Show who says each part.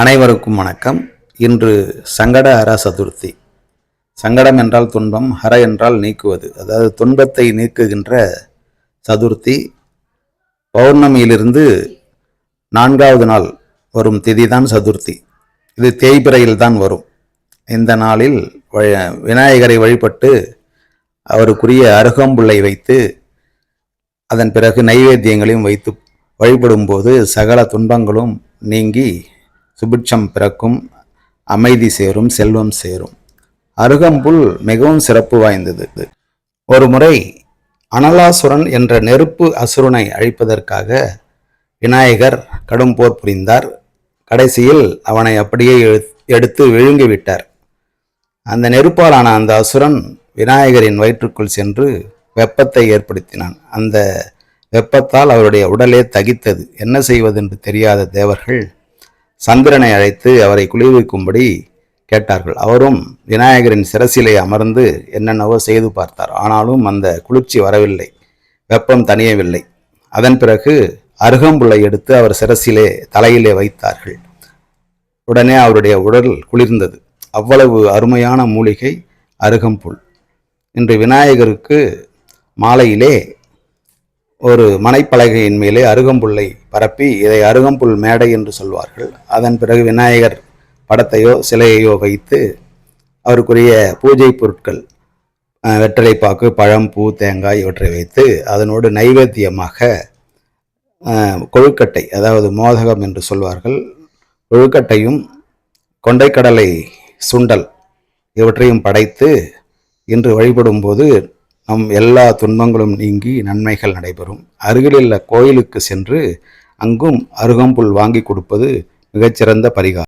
Speaker 1: அனைவருக்கும் வணக்கம். இன்று சங்கட ஹர சதுர்த்தி சங்கடம் என்றால் துன்பம் ஹர என்றால் நீக்குவது. அதாவது துன்பத்தை நீக்குகின்ற சதுர்த்தி. பௌர்ணமியிலிருந்து நான்காவது நாள் வரும் திதி தான் சதுர்த்தி. இது தேய்பிறையில் தான் வரும். இந்த நாளில் விநாயகரை வழிபட்டு அவருக்குரிய அருகம்புள்ளை வைத்து அதன் பிறகு நைவேத்தியங்களையும் வைத்து வழிபடும்போது சகல துன்பங்களும் நீங்கி சுபிட்சம் பிறக்கும் அமைதி சேரும் செல்வம் சேரும். அருகம்புல் மிகவும் சிறப்பு வாய்ந்தது ஒரு முறை அனலாசுரன் என்ற நெருப்பு அசுரனை அழிப்பதற்காக விநாயகர் கடும் போர் புரிந்தார். கடைசியில் அவனை அப்படியே எடுத்து விழுங்கிவிட்டார் அந்த நெருப்பாலான அந்த அசுரன் விநாயகரின் வயிற்றுக்குள் சென்று வெப்பத்தை ஏற்படுத்தினான். அந்த வெப்பத்தால் அவருடைய உடலே தகித்தது. என்ன செய்வதென்று தெரியாத தேவர்கள் சந்திரனை அழைத்து அவரை குளிர்விக்கும்படி கேட்டார்கள். அவரும் விநாயகரின் சிரசிலே அமர்ந்து என்னென்னவோ செய்து பார்த்தார். ஆனாலும் அந்த குளிர்ச்சி வரவில்லை. வெப்பம் தணியவில்லை. அதன் பிறகு அருகம்புல்லை எடுத்து அவர் சிரசிலே தலையிலே வைத்தார்கள். உடனே அவருடைய உடல் குளிர்ந்தது. அவ்வளவு அருமையான மூலிகை அருகம்புல். இன்று விநாயகருக்கு மாலையிலே ஒரு மனைப்பலகையின் மேலே அருகம்புல்லை பரப்பி இதை அருகம்புல் மேடை என்று சொல்வார்கள். அதன் பிறகு விநாயகர் படத்தையோ சிலையையோ வைத்து அவருக்குரிய பூஜை பொருட்கள் வெற்றிலைப்பாக்கு பழம் பூ தேங்காய் இவற்றை வைத்து அதனோடு நைவேத்தியமாக கொழுக்கட்டை அதாவது மோதகம் என்று சொல்வார்கள். கொழுக்கட்டையும் கொண்டைக்கடலை சுண்டல் இவற்றையும் படைத்து இன்று வழிபடும்போது நம் எல்லா துன்பங்களும் நீங்கி நன்மைகள் நடைபெறும். அருகிலுள்ள கோயிலுக்கு சென்று அங்கும் அருகம்புல் வாங்கி கொடுப்பது மிகச்சிறந்த பரிகாரம்.